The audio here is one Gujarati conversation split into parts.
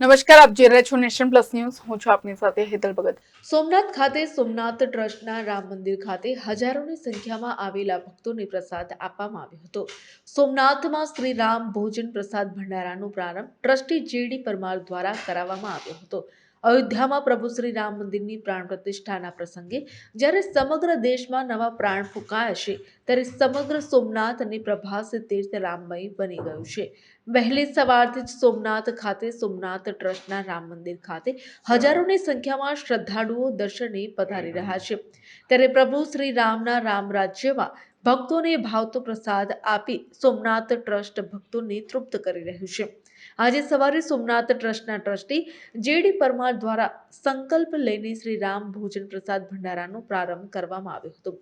નમસ્કાર, આપ જોઈ રહ્યા છો નેશન પ્લસ ન્યૂઝ. હું છું આપની સાથે હેતલ ભગત. સોમનાથ ખાતે સોમનાથ ટ્રસ્ટના રામ મંદિર ખાતે હજારોની સંખ્યામાં આવેલા ભક્તોને પ્રસાદ આપવામાં આવ્યો હતો. સોમનાથમાં શ્રી રામ ભોજન પ્રસાદ ભંડારાનો પ્રારંભ ટ્રસ્ટી જેડી પરમાર દ્વારા કરાવવામાં આવ્યો હતો. અયોધ્યામાં પ્રભુ શ્રી રામ મંદિરની પ્રાણ પ્રતિષ્ઠાના પ્રસંગે જ્યારે સમગ્ર દેશમાં નવા પ્રાણ ફૂંકાયા છે, ત્યારે સમગ્ર સોમનાથ અને પ્રભાસ તીર્થ રામમય બની ગયું છે. વહેલી સવારથી જ સોમનાથ ખાતે, સોમનાથ ટ્રસ્ટના રામ મંદિર ખાતે હજારોની સંખ્યામાં શ્રદ્ધાળુઓ દર્શને પધારી રહ્યા છે. ત્યારે પ્રભુ શ્રી રામના રામ રાજ્યમાં ભક્તોને ભાવતો પ્રસાદ આપી સોમનાથ ટ્રસ્ટ ભક્તોને તૃપ્ત કરી રહ્યું છે. આજે સવારે સોમનાથ ટ્રસ્ટના ટ્રસ્ટી જેડી પરમાર દ્વારા સંકલ્પ લઈને શ્રી રામ ભોજન પ્રસાદ ભંડારાનો પ્રારંભ કરવામાં આવ્યો હતો.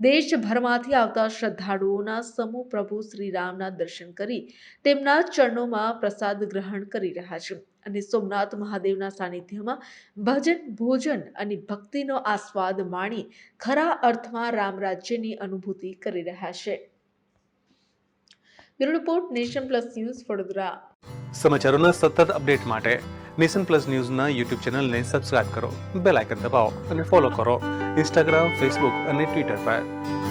દેશભરમાંથી આવતા શ્રદ્ધાળુઓના સમૂહ પ્રભુ શ્રી રામના દર્શન કરી તેમના ચરણોમાં પ્રસાદ ગ્રહણ કરી રહ્યા છે. અને સોમનાથ મહાદેવના સાનિધ્યમાં ભજન, ભોજન અને ભક્તિનો આસ્વાદ માણી ખરા અર્થમાં રામ રાજ્યની અનુભૂતિ કરી રહ્યા છે. Report, Nation Plus News, Vadodara. સમાચારોના સતત અપડેટ માટે નેશન પ્લસ ન્યૂઝના યુટ્યુબ ચેનલને સબસ્ક્રાઇબ કરો, બેલ આઇકન દબાવો અને ફોલો કરો. ઇન્સ્ટાગ્રામ, ફેસબુક અને ટ્વિટર પર.